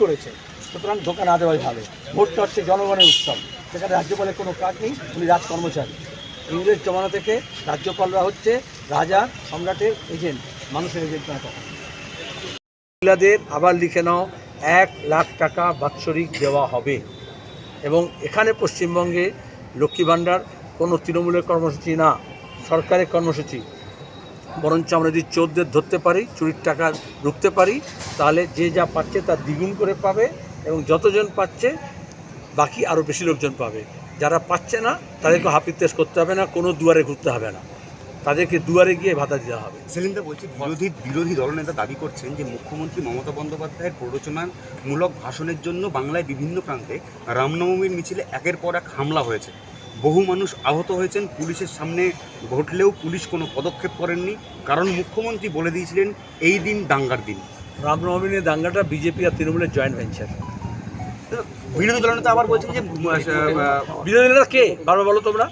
করেছে। সুতরাং ধোকা না দেওয়াই ভালো। ভোটটা হচ্ছে জনগণের উৎসব। সেখানে রাজ্যপালের কোনো কাজ নেই, উনি রাজ কর্মচারী। ইংরেজ জমানা থেকে রাজ্যপালরা হচ্ছে রাজা সম্রাটের এজেন্ট, মানুষের এজেন্ট না কখনো। মহিলাদের আবার লিখে নাও, এক লাখ টাকা বাৎসরিক দেওয়া হবে। এবং এখানে পশ্চিমবঙ্গে লক্ষ্মী ভাণ্ডার কোনো তৃণমূলের কর্মসূচি না, সরকারের কর্মসূচি। বরঞ্চ আমরা যদি চোরদের ধরতে পারি, চুরির টাকা রুখতে পারি, তাহলে যে যা পাচ্ছে তার দ্বিগুণ করে পাবে এবং যতজন পাচ্ছে, বাকি আরও বেশি লোকজন পাবে। যারা পাচ্ছে না, তাদেরকে হাপিত্তেস করতে হবে না, কোনো দুয়ারে ঘুরতে হবে না। তাদেরকে দুয়ারে গিয়ে ভাতা দিতে হবে। সেলিমদা বলছি, বিরোধী বিরোধী দলনেতা দাবি করছেন যে মুখ্যমন্ত্রী মমতা বন্দ্যোপাধ্যায়ের প্ররোচনামূলক ভাষণের জন্য বাংলায় বিভিন্ন প্রান্তে রামনবমীর মিছিলে একের পর এক হামলা হয়েছে। বহু মানুষ আহত হয়েছেন। পুলিশের সামনে ঘটলেও পুলিশ কোনো পদক্ষেপ করেননি। কারণ মুখ্যমন্ত্রী বলে দিয়েছিলেন এই দিন দাঙ্গার দিন। রামনবমী নিয়ে দাঙ্গাটা বিজেপি আর তৃণমূলের জয়েন্ট ভেঞ্চার বিরোধী দলনেতা আবার বলছেন যে বিরোধী দলনেতা কে? বারবার বলো তোমরা।